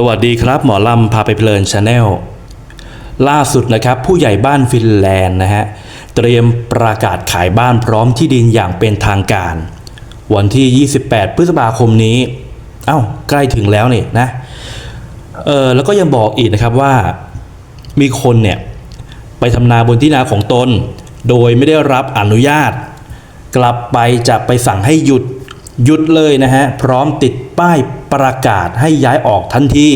สวัสดีครับ หมอลำพาไปเพลินชาแนลล่าสุดนะครับ ผู้ใหญ่บ้านฟินแลนด์นะฮะ เตรียมประกาศขายบ้านพร้อมที่ดินอย่างเป็นทางการ วันที่ 28 พฤษภาคมนี้ เอ้า ใกล้ถึงแล้วนี่นะเออแล้วก็ยังบอกอีกนะครับว่ามีคนเนี่ย ไปทำนาบนที่นาของตน โดยไม่ได้รับอนุญาต กลับไปจะไปสั่งให้หยุดหยุดเลยนะฮะ พร้อมติดป้าย ประกาศให้ย้ายออกทันที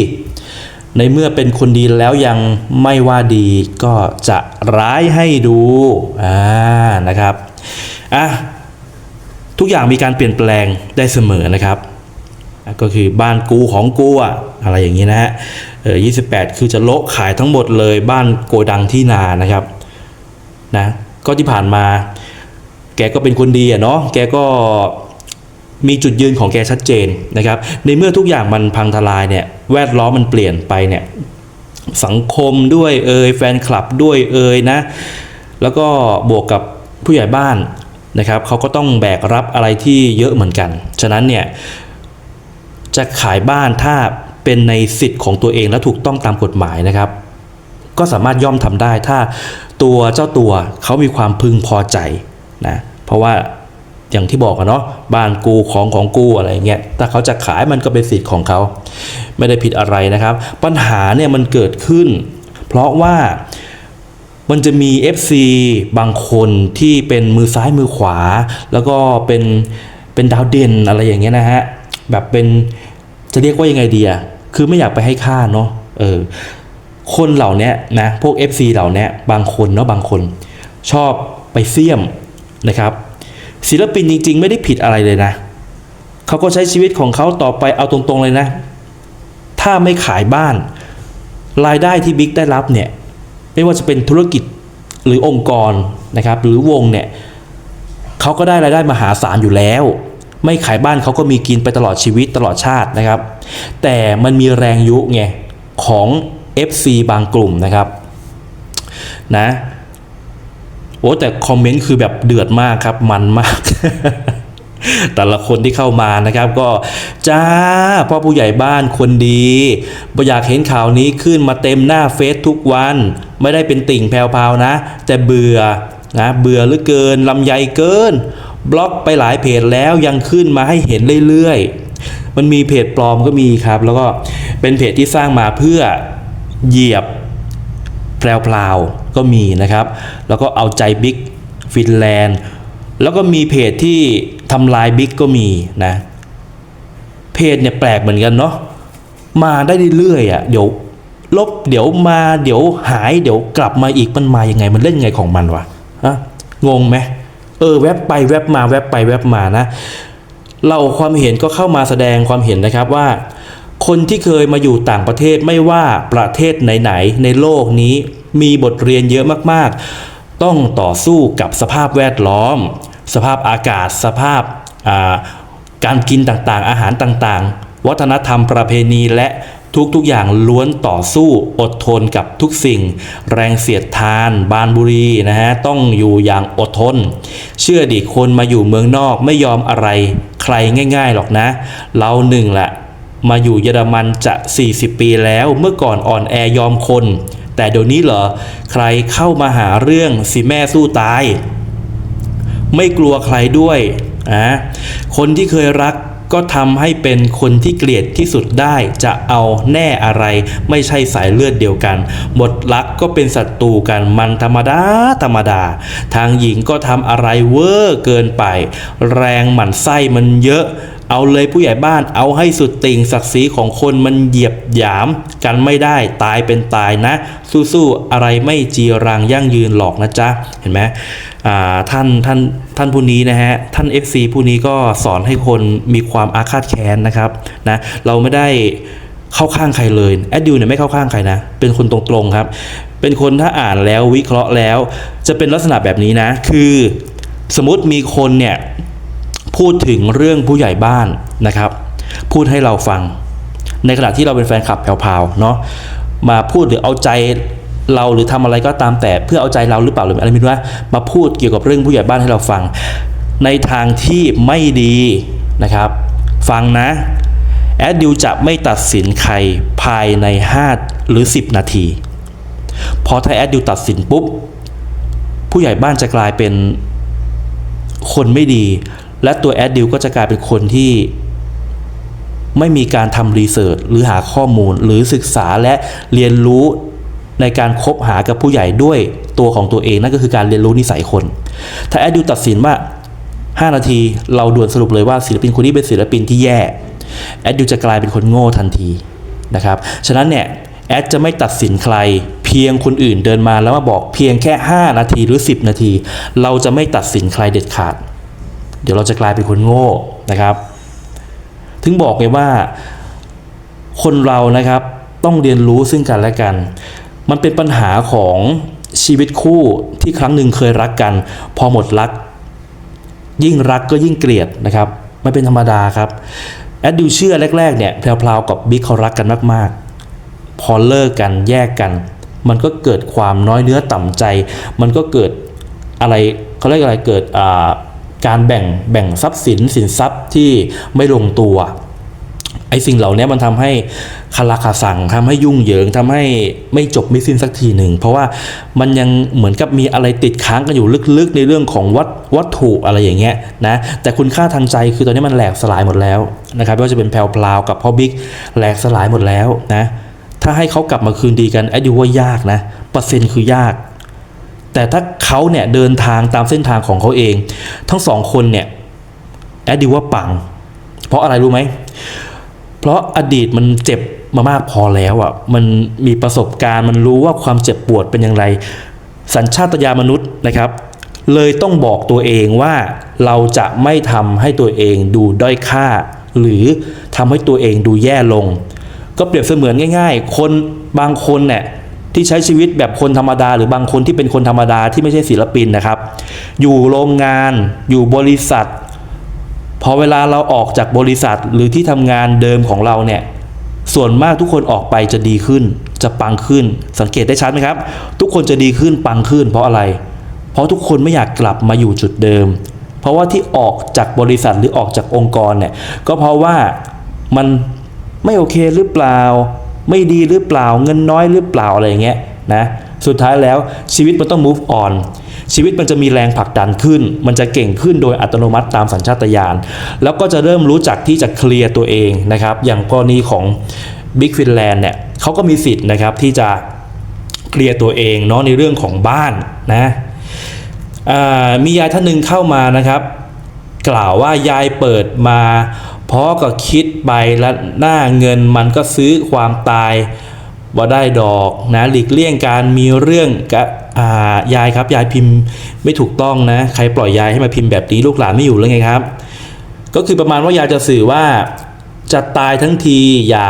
ในเมื่อเป็นคนดีแล้วยังไม่ว่าดีก็จะร้ายให้ดูอ่านะครับอะทุกอย่างมีการเปลี่ยนแปลงได้เสมอนะครับ ก็คือบ้านกูของกูอะอะไรอย่างนี้นะฮะเออ28คือจะโละขายทั้งหมดเลยบ้านโกดังที่นานะครับนะก็ที่ผ่านมา แกก็เป็นคนดีอะเนาะแกก็ มีจุดยืนของแกชัดเจนนะครับ ในเมื่อทุกอย่างมันพังทลายเนี่ย แวดล้อมมันเปลี่ยนไปเนี่ย สังคมด้วยเอยแฟนคลับด้วยเอยนะ แล้วก็บวกกับผู้ใหญ่บ้านนะครับเขาก็ต้องแบกรับอะไรที่เยอะเหมือนกัน ฉะนั้นเนี่ยจะขายบ้านถ้าเป็นในสิทธิ์ของตัวเองและถูกต้องตามกฎหมายนะครับ ก็สามารถย่อมทำได้ถ้าตัวเจ้าตัวเขามีความพึงพอใจนะเพราะว่า อย่างที่บอกอะเนาะบ้านกูของของกูอะไรเงี้ยถ้าเขาจะขายมันก็เป็นสิทธิ์ของเขา ไม่ได้ผิดอะไรนะครับ ปัญหาเนี่ยมันเกิดขึ้น เพราะว่ามันจะมี FC บางคนที่เป็นมือซ้ายมือขวา แล้วก็เป็นเป็นดาวเด่นอะไรอย่างเงี้ยนะฮะแบบเป็นจะเรียกว่ายังไงดีอะคือไม่อยากไปให้ค่าเนาะเออคนเหล่านี้นะพวก FC เหล่านี้บางคนเนาะบางคนชอบไปเสี่ยมนะครับ ศิลปินจริง ๆ ไม่ได้ผิดอะไรเลยนะเขาก็ใช้ชีวิตของเขาต่อไปเอาตรงๆเลยนะ ถ้าไม่ขายบ้าน รายได้ที่บิ๊กได้รับเนี่ยไม่ว่าจะเป็นธุรกิจหรือองค์กรนะครับ หรือวงเนี่ยเขาก็ได้รายได้มหาศาลอยู่แล้ว ไม่ขายบ้านเขาก็มีกินไปตลอดชีวิตตลอดชาตินะครับ แต่มันมีแรงยุไงของ FC บางกลุ่มนะครับนะ โอ้แต่คอมเมนต์คือแบบเดือดมากครับมันมาก แต่ละคนที่เข้ามานะครับ ก็จ้าพ่อผู้ใหญ่บ้านคนดีบ่อยากเห็นข่าวนี้ขึ้นมาเต็มหน้าเฟซทุกวัน ไม่ได้เป็นติ่งแพรวๆนะ แต่เบื่อนะเบื่อเหลือเกินลำใยเกิน บล็อกไปหลายเพจแล้วยังขึ้นมาให้เห็นเรื่อยๆ มันมีเพจปลอมก็มีครับ แล้วก็เป็นเพจที่สร้างมาเพื่อเหยียบแพรวๆ ก็มีนะครับ แล้วก็เอาใจบิ๊กฟินแลนด์แล้วก็มีเพจที่ทำลายบิ๊กก็มีนะเพจเนี่ยแปลกเหมือนกันเนาะมาได้เรื่อยๆอะเดี๋ยวลบเดี๋ยวมาเดี๋ยวหายเดี๋ยวกลับมาอีกมันมายังไงมันเล่นไงของมันวะฮะงงไหมเออแวบไปแวบมาแวบไปแวบมานะ เราความเห็นก็เข้ามาแสดงความเห็นนะครับว่า คนที่เคยมาอยู่ต่างประเทศไม่ว่าประเทศไหนๆในโลกนี้ มีบทเรียนเยอะมากๆ ต้องต่อสู้กับสภาพแวดล้อม สภาพอากาศ สภาพาการกินต่างๆ อาหารต่างๆ วัฒนธรรมประเพณีและทุกๆ อย่างล้วนต่อสู้อดทนกับทุกสิ่ง แรงเสียดทาน บานบุรีนะฮะ ต้องอยู่อย่างอดทน เชื่อดิคนมาอยู่เมืองนอกไม่ยอมอะไรใครง่าย ๆ หรอกนะ เราหนึ่งแหละมาอยู่เยอรมันจะ 40 ปีแล้วเมื่อก่อนอ่อนแอยอมคน แต่เดี๋ยวนี้เหรอ ใครเข้ามาหาเรื่องสิแม่สู้ตาย ไม่กลัวใครด้วยอะคนที่เคยรักก็ทำให้เป็นคนที่เกลียดที่สุดได้จะเอาแน่อะไร ไม่ใช่สายเลือดเดียวกัน หมดรักก็เป็นศัตรูกันมันธรรมดาธรรมดา ทางหญิงก็ทำอะไรเวอร์เกินไป แรงหมั่นไส้มันเยอะ เอาเลยผู้ใหญ่บ้านเอาให้สุดติ่งศักดิ์ศรีของคนมันเหยียบหยามกันไม่ได้ตายเป็นตายนะ สู้ๆอะไรไม่จีรังยั่งยืนหรอกนะจ๊ะเห็นไหมท่านท่านท่านผู้นี้นะฮะท่าน FC ผู้นี้ก็สอนให้คนมีความอาฆาตแค้นนะครับนะเราไม่ได้เข้าข้างใครเลยแอดดิวเนี่ยไม่เข้าข้างใครนะ เป็นคนตรงๆครับ เป็นคนถ้าอ่านแล้ววิเคราะห์แล้ว จะเป็นลักษณะแบบนี้นะ คือสมมติมีคนเนี่ย พูดถึงเรื่องผู้ใหญ่บ้านนะครับ พูดให้เราฟัง ในขณะที่เราเป็นแฟนคลับแพรวๆเนาะมาพูดหรือเอาใจเราหรือทำอะไรก็ตามแต่เพื่อเอาใจเราหรือเปล่าหรืออะไรไม่รู้นะมาพูดเกี่ยวกับเรื่องผู้ใหญ่บ้านให้เราฟัง ในทางที่ไม่ดีนะครับ ฟังนะแอดดิวจะไม่ตัดสินใครภายใน 5 หรือ 10 นาทีพอถ้าแอดดิวตัดสินปุ๊บ ผู้ใหญ่บ้านจะกลายเป็นคนไม่ดี และตัวแอดดิวก็จะกลายเป็นคนที่ไม่มีการทำรีเสิร์ชหรือหาข้อมูลหรือศึกษาและเรียนรู้ในการคบหากับผู้ใหญ่ด้วยตัวของตัวเองนั่นก็คือการเรียนรู้นิสัยคน ถ้าแอดดิวตัดสินว่า 5 นาทีเราด่วนสรุปเลยว่าศิลปินคนนี้เป็นศิลปินที่แย่แอดดิวจะกลายเป็นคนโง่ทันทีนะครับ ฉะนั้นเนี่ยแอดจะไม่ตัดสินใคร เพียงคนอื่นเดินมาแล้วมาบอกเพียงแค่ 5 นาทีหรือ 10 นาที เราจะไม่ตัดสินใครเด็ดขาด เดี๋ยวเราจะกลายเป็นคนโง่นะครับ ถึงบอกไงว่า คนเรานะครับต้องเรียนรู้ซึ่งกันและกัน มันเป็นปัญหาของชีวิตคู่ที่ครั้งหนึ่งเคยรักกัน พอหมดรัก ยิ่งรักก็ยิ่งเกลียดนะครับไม่เป็นธรรมดาครับแอดดิวเชื่อแรกๆเนี่ยแพรวๆกับบิ๊กเขารักกันมากๆ พอเลิกกันแยกกัน มันก็เกิดความน้อยเนื้อต่ำใจ มันก็เกิดอะไรเขาเรียกอะไรเกิดอ่า การแบ่งแบ่งทรัพย์สินสินทรัพย์ที่ไม่ลงตัวไอ้สิ่งเหล่านี้มันทำให้คาราคาสั่งทำให้ยุ่งเหยิงทำให้ไม่จบไม่สิ้นสักทีหนึ่ง เพราะว่ามันยังเหมือนกับมีอะไรติดค้างกันอยู่ลึกๆ ในเรื่องของวัตวัตถุอะไรอย่างเงี้ยนะแต่คุณค่าทางใจคือตอนนี้มันแหลกสลายหมดแล้วนะครับไม่ว่าจะเป็นแพลวพลาวกับพ่อบิ๊กแหลกสลายหมดแล้วนะถ้าให้เขากลับมาคืนดีกันไอ้ดูว่ายากนะเปอร์เซ็นต์คือยาก แต่ถ้า เขาเนี่ยเดินทางตามเส้นทางของเขาเอง ทั้งสองคนเนี่ยแอดดิว่าปัง เพราะอะไรรู้ไหม เพราะอดีตมันเจ็บมามากพอแล้วอะ มันมีประสบการณ์มันรู้ว่าความเจ็บปวดเป็นอย่างไร สัญชาตญาณมนุษย์นะครับ เลยต้องบอกตัวเองว่าเราจะไม่ทำให้ตัวเองดูด้อยค่า หรือทำให้ตัวเองดูแย่ลง ก็เปรียบเสมือนง่าย ๆ คนบางคนเนี่ย ที่ใช้ชีวิตแบบคนธรรมดา หรือบางคนที่เป็นคนธรรมดาที่ไม่ใช่ศิลปินนะครับ อยู่โรงงาน อยู่บริษัท พอเวลาเราออกจากบริษัทหรือที่ทำงานเดิมของเราเนี่ยส่วนมากทุกคนออกไปจะดีขึ้น จะปังขึ้น สังเกตได้ชัดไหมครับ ทุกคนจะดีขึ้นปังขึ้น เพราะอะไร เพราะทุกคนไม่อยากกลับมาอยู่จุดเดิม เพราะว่าที่ออกจากบริษัทหรือออกจากองค์กรเนี่ยก็เพราะว่ามันไม่โอเคหรือเปล่า ไม่ดีหรือเปล่าเงินน้อยหรือเปล่าอะไรอย่างเงี้ยนะสุดท้ายแล้วชีวิตมันต้อง move on ชีวิตมันจะมีแรงผลักดันขึ้น มันจะเก่งขึ้นโดยอัตโนมัติตามสัญชาตญาณแล้วก็จะเริ่มรู้จักที่จะเคลียร์ตัวเองนะครับ อย่างกรณีของ Big Finland เนี่ยเขาก็มีสิทธิ์นะครับที่จะเคลียร์ตัวเองเนาะในเรื่องของบ้านนะมียายท่านหนึ่งเข้ามานะครับ กล่าวว่ายายเปิดมา พราะก็คิดไปแล้วหน้าเงินมันก็ซื้อความตายบ่ได้ดอกนะหลีกเลี่ยงการมีเรื่องกับอ่ายายครับยายพิมพ์ไม่ถูกต้องนะใครปล่อยยายให้มาพิมพ์แบบนี้ลูกหลานไม่อยู่แล้วไงครับ ก็คือประมาณว่ายายจะสื่อว่าจะตายทั้งทีอย่า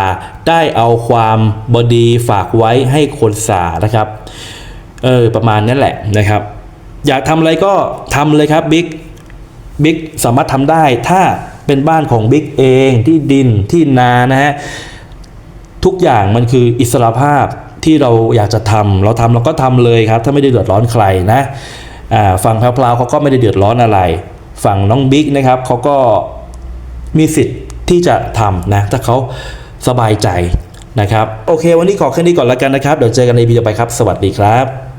ได้เอาความบดีฝากไว้ให้คนสานะครับเออประมาณนั้นแหละนะครับ อยากทำอะไรก็ทำเลยครับบิ๊กบิ๊กสามารถทำได้ถ้า เป็นบ้านของบิ๊กเองที่ดินที่นานะฮะทุกอย่างมันคืออิสระภาพที่เราอยากจะทำเราทำเราก็ทำเลยครับ ถ้าไม่ได้เดือดร้อนใครนะฝั่งแพรวๆเขาก็ไม่ได้เดือดร้อนอะไร ฝั่งน้องบิ๊กนะครับเขาก็มีสิทธิ์ที่จะทำนะถ้าเขาสบายใจนะครับ โอเค วันนี้ขอแค่นี้ก่อนแล้วกันนะครับ เดี๋ยวเจอกันในวีดีโอไปครับ สวัสดีครับ